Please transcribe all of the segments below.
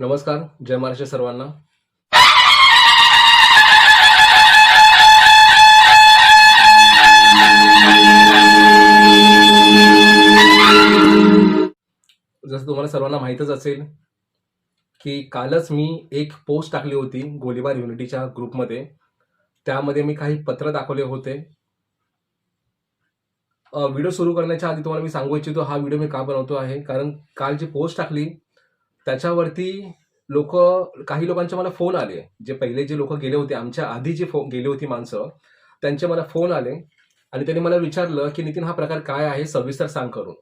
नमस्कार जय महाराष्ट्र सर्वांना. जसं तुम्हाला सर्वांना माहीतच असेल की कालच मी एक पोस्ट टाकली होती गोलीबार युनिटीच्या ग्रुपमध्ये. त्यामध्ये मी काही पत्र दाखवले होते. व्हिडिओ सुरू करण्याच्या आधी तुम्हाला मी सांगू इच्छितो हा व्हिडिओ मी का बनवतो आहे? कारण काल जी पोस्ट टाकली त्याच्यावरती लोक काही लोकांचे मला फोन आले. जे पहिले जे लोक गेले होते आमच्या आधी जे फो गेले होती माणसं त्यांचे मला फोन आले आणि त्यांनी मला विचारलं की नितीन हा प्रकार काय आहे? सविस्तर सांग करून.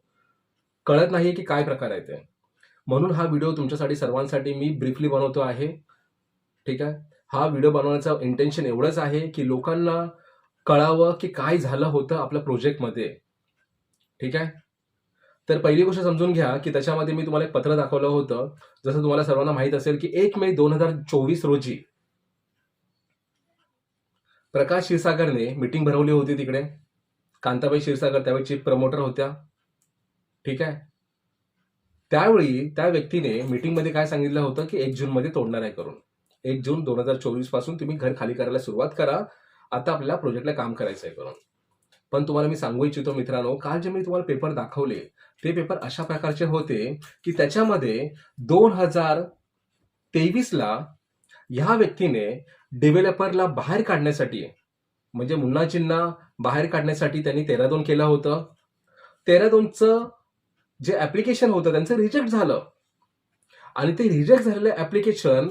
कळत नाही की काय प्रकार आहे ते. म्हणून हा व्हिडिओ तुमच्यासाठी सर्वांसाठी मी ब्रीफली बनवतो आहे. ठीक आहे? हा व्हिडिओ बनवण्याचं इंटेन्शन एवढंच आहे की लोकांना कळावं की काय झालं होतं आपल्या प्रोजेक्टमध्ये ठीक आहे? तर पहिली गोष्ट समजून घ्या की त्याच्यामध्ये मी तुम्हाला एक पत्र दाखवलं होतं. जसं तुम्हाला सर्वांना माहीत असेल की एक मे दोन हजार चोवीस रोजी प्रकाश क्षीरसागरने मीटिंग भरवली होती तिकडे. कांताबाई क्षीरसागर त्यावेळी चीफ प्रमोटर होत्या. ठीक आहे? त्यावेळी त्या व्यक्तीने मीटिंगमध्ये काय सांगितलं होतं की एक जूनमध्ये तोडणार आहे करून. एक जून दोन हजार चोवीसपासून तुम्ही घर खाली करायला सुरुवात करा. आता आपल्याला प्रोजेक्टला काम करायचं आहे करून. पण तुम्हाला मी सांगू इच्छितो मित्रांनो काल जे मी तुम्हाला पेपर दाखवले ते पेपर अशा प्रकारचे होते की त्याच्यामध्ये दोन हजार तेवीसला ह्या व्यक्तीने डेव्हलपरला बाहेर काढण्यासाठी म्हणजे मुन्नाजींना बाहेर काढण्यासाठी त्यांनी तेरा दोन केलं होतं. तेरा दोनचं जे ऍप्लिकेशन होतं त्यांचं रिजेक्ट झालं. आणि ते रिजेक्ट झालेलं ऍप्लिकेशन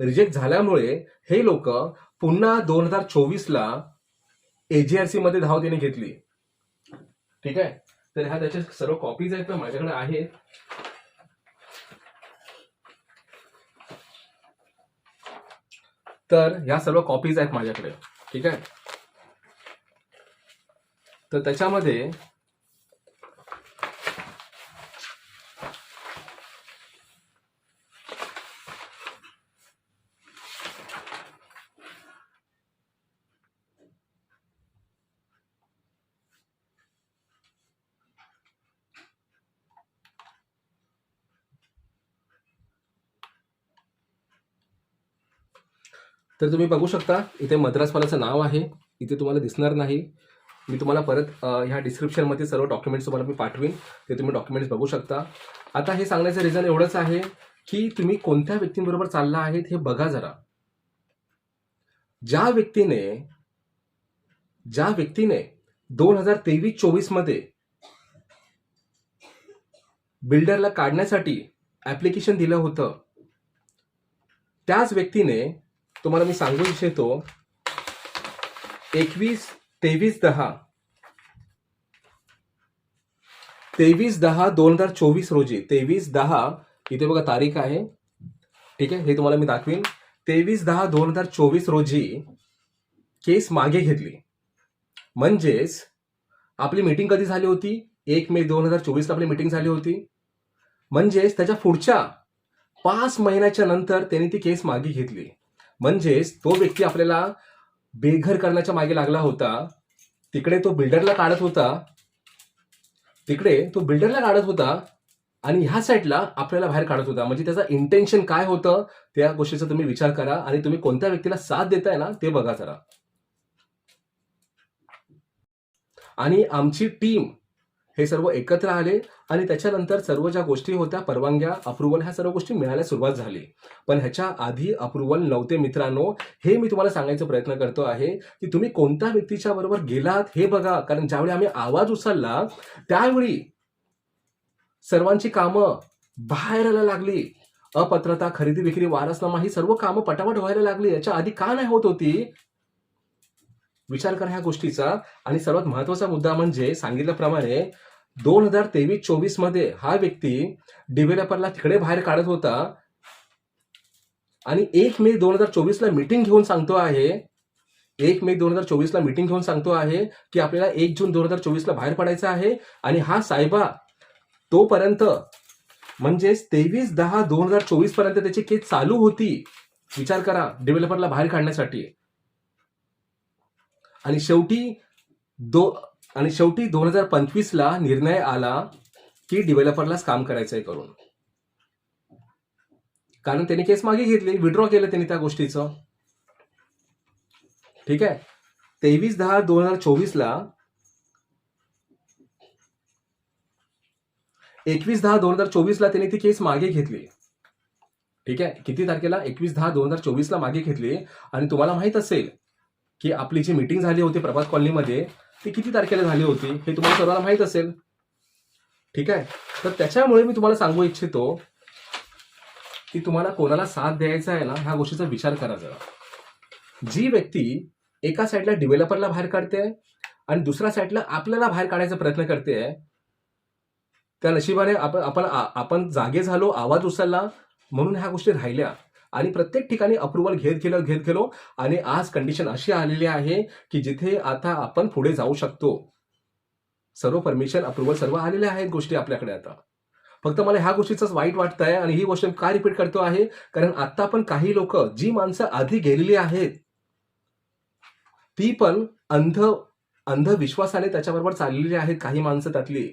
रिजेक्ट झाल्यामुळे हे लोक पुन्हा दोन हजार चोवीसला एजीआरसी मध्ये धाव तिने घेतली. ठीक आहे? तर ह्या त्याच्या सर्व कॉपीज आहेत ना माझ्याकडे आहेत. तर ह्या सर्व कॉपीज आहेत माझ्याकडे. ठीक आहे? तर त्याच्यामध्ये तर तुम्ही बघू शकता इथे मद्रासवाल्याचं नाव आहे. इथे तुम्हाला दिसणार नाही. मी तुम्हाला परत ह्या डिस्क्रिप्शनमध्ये सर्व डॉक्युमेंट्स तुम्हाला मी पाठवीन. ते तुम्ही डॉक्युमेंट्स बघू शकता. आता हे सांगण्याचं रिझन एवढंच आहे की तुम्ही कोणत्या व्यक्तींबरोबर चालला आहेत हे बघा जरा. ज्या व्यक्तीने ज्या व्यक्तीने दोन हजार तेवीस चोवीसमध्ये बिल्डरला काढण्यासाठी ऍप्लिकेशन दिलं होतं त्याच व्यक्तीने तुम्हाला मी सांगू इच्छितो एकवीस तेवीस दहा. तेवीस दहा दोन हजार चोवीस रोजी. तेवीस दहा इथे बघा तारीख आहे. ठीक आहे? हे तुम्हाला मी दाखवीन. तेवीस दहा दोन हजार चोवीस रोजी केस मागे घेतली. म्हणजेच आपली मीटिंग कधी झाली होती? एक मे दोन हजार चोवीसला आपली मीटिंग झाली होती. म्हणजेच त्याच्या पुढच्या पाच महिन्याच्या नंतर त्यांनी ती केस मागे घेतली. म्हणजेच तो व्यक्ती आपल्याला बेघर करण्याच्या मागे लागला होता. तिकडे तो बिल्डरला काढत होता. तिकडे तो बिल्डरला काढत होता आणि ह्या साईडला आपल्याला बाहेर काढत होता. म्हणजे त्याचा इंटेन्शन काय होतं त्या गोष्टीचा तुम्ही विचार करा आणि तुम्ही कोणत्या व्यक्तीला साथ देताय ना ते बघा जरा. आणि आमची टीम हे सर्व एकत्र आले. आणि त्याच्यानंतर सर्व ज्या गोष्टी होत्या परवानग्या अप्रुव्हल ह्या सर्व गोष्टी मिळायला सुरुवात झाली. पण ह्याच्या आधी अप्रुव्हल नव्हते मित्रांनो. हे मी तुम्हाला सांगायचा प्रयत्न करतो आहे की तुम्ही कोणत्या व्यक्तीच्या बरोबर गेलात हे बघा. कारण ज्यावेळी आम्ही आवाज उचलला त्यावेळी सर्वांची कामं बाहेर यायला लागली. अपात्रता खरेदी विक्री वारसनामा ही सर्व कामं पटापट व्हायला लागली. याच्या आधी का नाही होत होती? विचार करा ह्या गोष्टीचा. आणि सर्वात महत्त्वाचा मुद्दा म्हणजे सांगितल्याप्रमाणे दोन हजार तेवीस चोवीसमध्ये हा व्यक्ती डेव्हलपरला तिकडे बाहेर काढत होता. आणि एक मे दोन हजार चोवीसला मीटिंग घेऊन सांगतो आहे. एक मे दोन हजार चोवीसला मीटिंग घेऊन सांगतो आहे की आपल्याला एक जून दोन हजार चोवीसला बाहेर पडायचं आहे. आणि हा साहेबा तोपर्यंत म्हणजेच तेवीस दहा दोन हजार चोवीसपर्यंत त्याची केस चालू होती. विचार करा डेव्हलपरला बाहेर काढण्यासाठी. आणि शेवटी दो आणि शेवटी दोन हजार पंचवीसला निर्णय आला की डेव्हलपरलाच काम करायचंय करून. कारण त्यांनी केस मागे घेतली विड्रॉ केलं त्यांनी त्या गोष्टीचं. ठीक आहे? तेवीस दहा दोन हजार चोवीसला एकवीस दहा दोन हजार चोवीसला त्यांनी ती केस मागे घेतली. ठीक आहे? किती तारखेला? एकवीस दहा दोन हजार चोवीसला मागे घेतली. आणि तुम्हाला माहीत असेल की आपली जी मीटिंग झाली होती प्रभात कॉलनीमध्ये ती किती तारखेला झाली होती हे तुम्हाला सर्वांना माहीत असेल. ठीक आहे? तर त्याच्यामुळे मी तुम्हाला सांगू इच्छितो की तुम्हाला कोणाला साथ द्यायचा आहे ना ह्या गोष्टीचा विचार करा जरा. जी व्यक्ती एका साईडला डेव्हलपरला बाहेर काढते आणि दुसऱ्या साईडला आपल्याला बाहेर काढायचा प्रयत्न करते त्या नशिबाने आपण आपण आपण जागे झालो आवाज उचलला म्हणून ह्या गोष्टी राहिल्या. आणि प्रत्येक ठिकाणी अप्रुव्हल घेत गेलो घेत गेलो आणि आज कंडिशन अशी आलेली आहे की जिथे आता आपण पुढे जाऊ शकतो. सर्व परमिशन अप्रुव्हल सर्व आलेले आहेत गोष्टी आपल्याकडे आता. फक्त मला ह्या गोष्टीच वाईट वाटत आहे आणि ही गोष्ट का रिपीट करतो आहे? कारण आता पण काही लोक जी माणसं आधी गेलेली आहेत ती पण अंध अंधविश्वासाने त्याच्याबरोबर चाललेली आहेत काही माणसं त्यातली.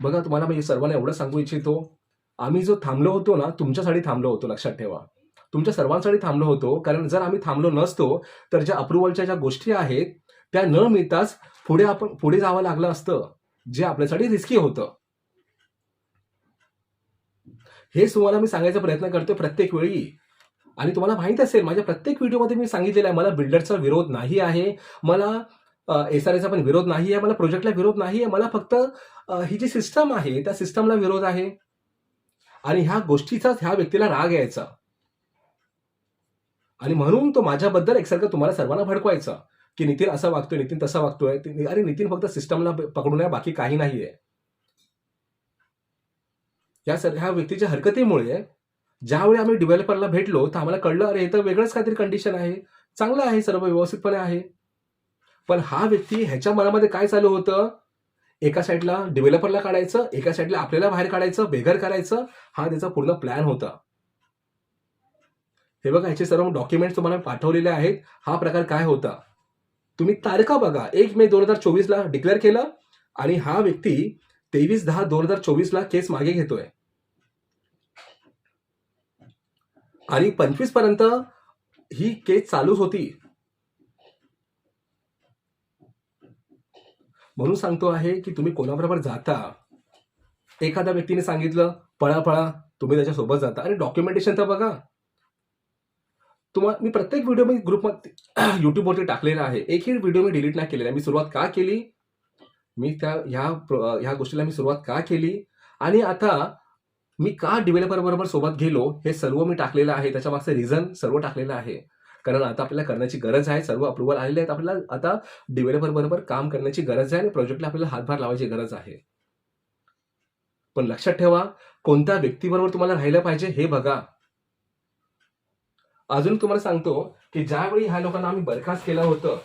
बघा तुम्हाला मी सर्वांना एवढं सांगू इच्छितो आम्ही जो थांबलो होतो ना तुमच्यासाठी थांबलो होतो लक्षात ठेवा. तुमच्या सर्वांसाठी थांबलो होतो कारण जर आम्ही थांबलो नसतो तर ज्या अप्रुव्हलच्या ज्या गोष्टी आहेत त्या न मिळताच पुढे आपण पुढे जावं लागलं असतं जे आपल्यासाठी रिस्की होतं. हेच तुम्हाला मी सांगायचा प्रयत्न करतोय प्रत्येक वेळी. आणि तुम्हाला माहीत असेल माझ्या प्रत्येक व्हिडिओमध्ये मी सांगितलेलं आहे मला बिल्डरचा विरोध नाही आहे मला एस आर एचा पण विरोध नाही आहे मला प्रोजेक्टला विरोध नाही आहे मला फक्त ही जी सिस्टम आहे त्या सिस्टमला विरोध आहे. आणि ह्या गोष्टीचाच ह्या व्यक्तीला राग यायचा. आणि म्हणून तो माझ्याबद्दल एकसारखं तुम्हाला सर्वांना भडकवायचा की नितीन असं वागतोय नितीन तसा वागतोय अरे नितीन फक्त सिस्टमला पकडून आहे बाकी काही नाहीये. या सर ह्या व्यक्तीच्या हरकतीमुळे ज्यावेळी आम्ही डेव्हलपरला भेटलो तर आम्हाला कळलं अरे हे तर वेगळंच काहीतरी कंडिशन आहे. चांगलं आहे सर्व व्यवस्थितपणे आहे. पण हा व्यक्ती ह्याच्या मनामध्ये काय चालू होतं? एका साईडला डेव्हलपरला काढायचं एका साईडला आपल्याला बाहेर काढायचं बेघर करायचं हा त्याचा पूर्ण प्लॅन होता. हे बघा ह्याचे सर्व डॉक्युमेंट तुम्हाला पाठवलेले आहेत. हा प्रकार काय होता? तुम्ही तारखा बघा. एक मे दोन हजार चोवीसला डिक्लेअर केलं आणि हा व्यक्ती तेवीस दहा दोन हजार चोवीसला केस मागे घेतोय. आणि पंचवीसपर्यंत ही केस चालूच होती. म्हणून सांगतो आहे की तुम्ही कोणाबरोबर जाता एखाद्या व्यक्तीने सांगितलं पळा पळा तुम्ही त्याच्यासोबत जाता. आणि डॉक्युमेंटेशन तर बघा. तुम्हाला मी प्रत्येक व्हिडिओ मी ग्रुपमध्ये युट्यूबवरती टाकलेला आहे. एकही व्हिडिओ मी डिलीट नाही केलेला. मी सुरुवात का केली? मी त्या ह्या प्र- ह्या गोष्टीला मी सुरुवात का केली? आणि आता मी का डेव्हलपर बरोबर सोबत गेलो हे सर्व मी टाकलेलं आहे. त्याच्या मागचं रिझन सर्व टाकलेलं आहे. कारण आता आपल्याला करण्याची गरज आहे सर्व अप्रुव्हल आलेले आहेत. आपल्याला आता डेव्हलपर बरोबर काम करण्याची गरज आहे आणि प्रोजेक्टला आपल्याला हातभार लावायची गरज आहे. पण लक्षात ठेवा कोणत्या व्यक्तीबरोबर तुम्हाला राहिलं पाहिजे हे बघा. अजून तुम्हाला सांगतो की ज्यावेळी ह्या लोकांना आम्ही बरखास्त केलं होतं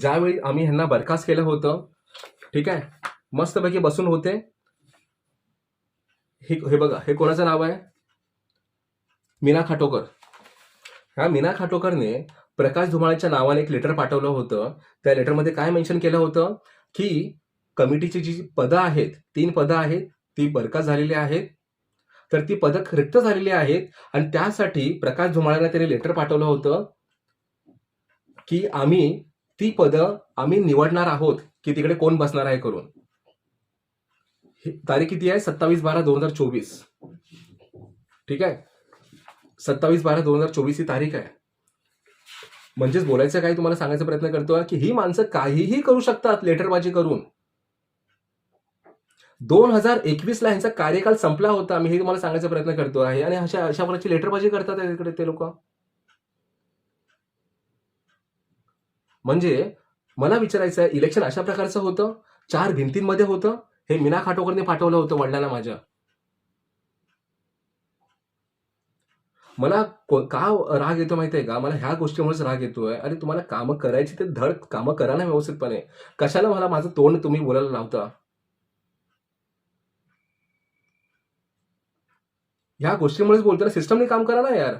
ज्यावेळी आम्ही ह्यांना बरखास्त केलं होतं ठीक आहे मस्तपैकी बसून होते. हे हे बघा हे कोणाचं नाव आहे? मीना खाटोकर. हा मीना खाटोकरने प्रकाश धुमाळेच्या नावाने एक लेटर पाठवलं होतं. त्या लेटरमध्ये काय मेन्शन केलं होतं? की कमिटीची जी पदं आहेत तीन पदं आहेत ती बरखास्त झालेली आहेत. तर ती पदं रिक्त झालेली आहेत आणि त्यासाठी प्रकाश धुमाळाने त्याने लेटर पाठवलं होतं की आम्ही ती पदं आम्ही निवडणार आहोत की तिकडे कोण बसणार आहे करून. तारीख किती आहे? सत्तावीस बारा दोन हजार चोवीस. ठीक आहे? सत्तावीस बारा दोन हजार चोवीस ही तारीख आहे. म्हणजेच बोलायचं काय तुम्हाला सांगायचा प्रयत्न करतोय की ही माणसं काहीही करू शकतात लेटरबाजी करून. दोन हजार एकवीस ला ह्यांचा कार्यकाल संपला होता मी हे तुम्हाला सांगायचा प्रयत्न करतो आहे. आणि अशा अशा प्रकारची लेटरबाजी करतात इकडे ते लोक. म्हणजे मला विचारायचं आहे इलेक्शन अशा प्रकारचं होतं? चार भिंतींमध्ये होतं? हे मीना खाटोकरने पाठवलं होतं वडिलांना माझ्या. मला को- का राग येतो माहिती आहे का? मला ह्या गोष्टीमुळेच राग येतोय. अरे तुम्हाला कामं करायची ते धड कामं करा ना व्यवस्थितपणे. कशाला मला माझं तोंड तुम्ही बोलायला लावता? ह्या गोष्टीमुळेच बोलतो ना सिस्टमने काम करा ना यार.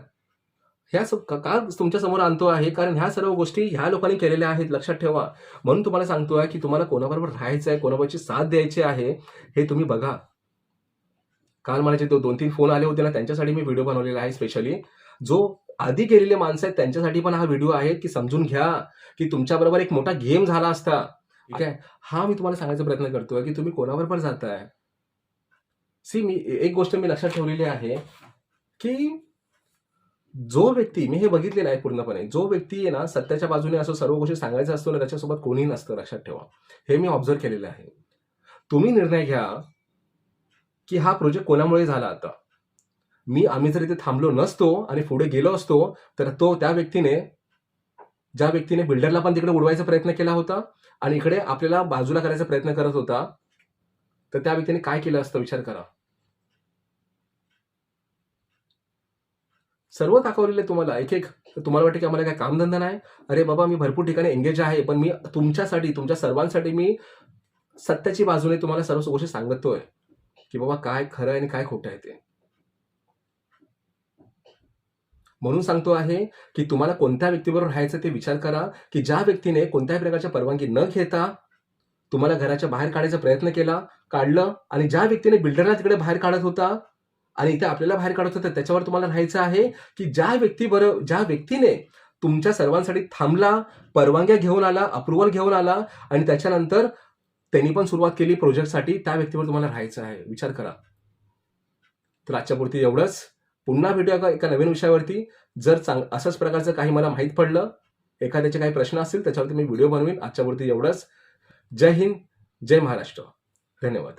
ह्या का का तुमच्यासमोर आणतो आहे? कारण ह्या सर्व गोष्टी ह्या लोकांनी केलेल्या आहेत. लक्षात ठेवा. म्हणून तुम्हाला सांगतोय की तुम्हाला कोणाबरोबर राहायचं आहे कोणाबरोबरची साथ द्यायची आहे हे तुम्ही बघा. काल मला जे दोन तीन फोन आले होते ना त्यांच्यासाठी मी व्हिडिओ बनवलेला आहे स्पेशली जो आधी गेलेले माणसं आहेत त्यांच्यासाठी पण हा व्हिडिओ आहे की समजून घ्या की तुमच्याबरोबर एक मोठा गेम झाला असता. ठीक आहे हा मी तुम्हाला सांगायचा प्रयत्न करतोय की तुम्ही कोणावर पण जाताय. सी मी एक गोष्ट मी लक्षात ठेवलेली आहे की जो व्यक्ती मी हे बघितलेलं आहे पूर्णपणे जो व्यक्ती आहे ना सत्याच्या बाजूने असं सर्व गोष्टी सांगायचं असतो ना त्याच्यासोबत कोणीही नसतं लक्षात ठेवा. हे मी ऑब्झर्व केलेलं आहे. तुम्ही निर्णय घ्या. की हा प्रोजेक्ट कोणामुळे झाला आता? मी आम्ही जर इथे थांबलो नसतो आणि पुढे गेलो असतो तर तो त्या व्यक्तीने ज्या व्यक्तीने बिल्डरला पण तिकडे उडवायचा प्रयत्न केला होता आणि इकडे आपल्याला बाजूला करायचा प्रयत्न करत होता तर त्या व्यक्तीने काय केलं असतं विचार करा. सर्व दाखवलेले तुम्हाला एक एक तुम्हाला वाटतं की आम्हाला काय कामधंदा नाही? अरे बाबा मी भरपूर ठिकाणी एंगेज आहे पण मी तुमच्यासाठी तुमच्या सर्वांसाठी मी सत्याची बाजूने तुम्हाला सर्व गोष्टी सांगतोय. की बाबा काय खरं आहे आणि काय खोटं आहे ते. म्हणून सांगतो आहे की तुम्हाला कोणत्या व्यक्तीबरोबर राहायचं ते विचार करा की ज्या व्यक्तीने कोणत्याही प्रकारच्या परवानगी न घेता तुम्हाला घराच्या बाहेर काढायचा प्रयत्न केला काढलं आणि ज्या व्यक्तीने बिल्डरला तिकडे बाहेर काढत होता आणि इथे आपल्याला बाहेर काढत होता त्याच्यावर तुम्हाला राहायचं आहे की ज्या व्यक्तीबरोबर ज्या व्यक्तीने तुमच्या सर्वांसाठी थांबला परवानग्या घेऊन आला अप्रुव्हल घेऊन आला आणि त्याच्यानंतर त्यांनी पण सुरुवात केली प्रोजेक्टसाठी त्या व्यक्तीवर तुम्हाला राहायचं आहे. विचार करा. तर आजच्या पुरती एवढंच. पुन्हा भेटूया का एका नवीन विषयावरती? जर चांग असंच प्रकारचं काही मला माहीत पडलं एखाद्याचे काही प्रश्न असतील त्याच्यावरती मी व्हिडिओ बनवीन. आजच्या पुरती एवढंच. जय हिंद जय महाराष्ट्र. धन्यवाद.